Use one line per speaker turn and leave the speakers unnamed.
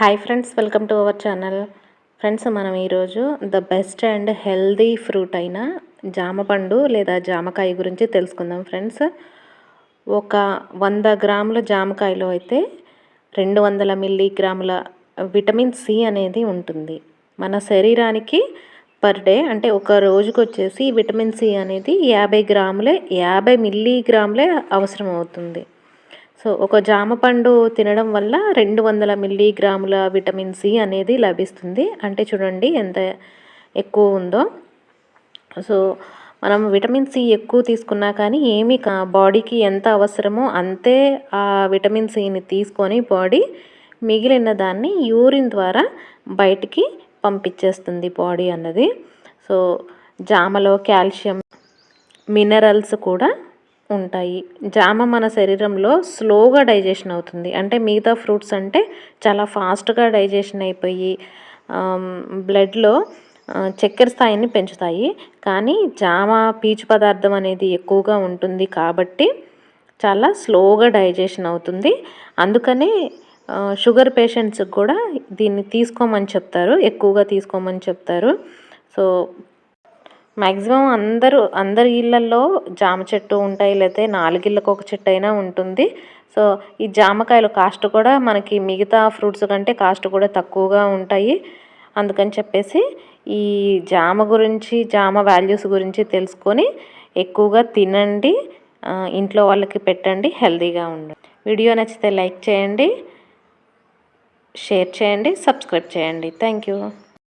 Hi friends welcome to our channel friends మనం ఈరోజు the best and healthy fruit అయిన జామ పండు లేదా జామకాయ గురించి తెలుసుకుందాం ఫ్రెండ్స్ ఒక వంద గ్రాముల జామకాయలో అయితే రెండు వందల మిల్లీగ్రాముల విటమిన్ సి అనేది ఉంటుంది. మన శరీరానికి పర్ డే అంటే ఒక రోజుకు వచ్చేసి విటమిన్ సి అనేది యాభై గ్రాములే యాభై మిల్లీగ్రాములే అవసరం అవుతుంది. సో ఒక జామ పండు తినడం వల్ల రెండు వందల మిల్లీగ్రాముల విటమిన్ సి అనేది లభిస్తుంది. అంటే చూడండి ఎంత ఎక్కువ ఉందో. సో మనం విటమిన్ సి ఎక్కువ తీసుకున్నా కానీ ఏమి బాడీకి ఎంత అవసరమో అంతే ఆ విటమిన్ సిని తీసుకొని బాడీ మిగిలిన దాన్ని యూరిన్ ద్వారా బయటికి పంపించేస్తుంది బాడీ అన్నది. సో జామలో కాల్షియం మినరల్స్ కూడా ఉంటాయి. జామ మన శరీరంలో స్లోగా డైజెషన్ అవుతుంది. అంటే మిగతా ఫ్రూట్స్ అంటే చాలా ఫాస్ట్గా డైజెషన్ అయిపోయి బ్లడ్లో చక్కెర స్థాయిని పెంచుతాయి. కానీ జామ పీచు పదార్థం అనేది ఎక్కువగా ఉంటుంది కాబట్టి చాలా స్లోగా డైజెషన్ అవుతుంది. అందుకనే షుగర్ పేషెంట్స్కి కూడా దీన్ని తీసుకోమని చెప్తారు. ఎక్కువగా తీసుకోమని చెప్తారు. సో మ్యాక్సిమం అందరూ అందరి ఇళ్ళల్లో జామ చెట్టు ఉంటాయి లేకపోతే నాలుగిళ్ళకు ఒక చెట్టు అయినా ఉంటుంది. సో ఈ జామకాయల కాస్ట్ కూడా మనకి మిగతా ఫ్రూట్స్ కంటే కాస్ట్ కూడా తక్కువగా ఉంటాయి. అందుకని చెప్పేసి ఈ జామ గురించి జామ వాల్యూస్ గురించి తెలుసుకొని ఎక్కువగా తినండి. ఇంట్లో వాళ్ళకి పెట్టండి హెల్తీగా ఉండండి. వీడియో నచ్చితే లైక్ చేయండి షేర్ చేయండి సబ్స్క్రైబ్ చేయండి. Thank you.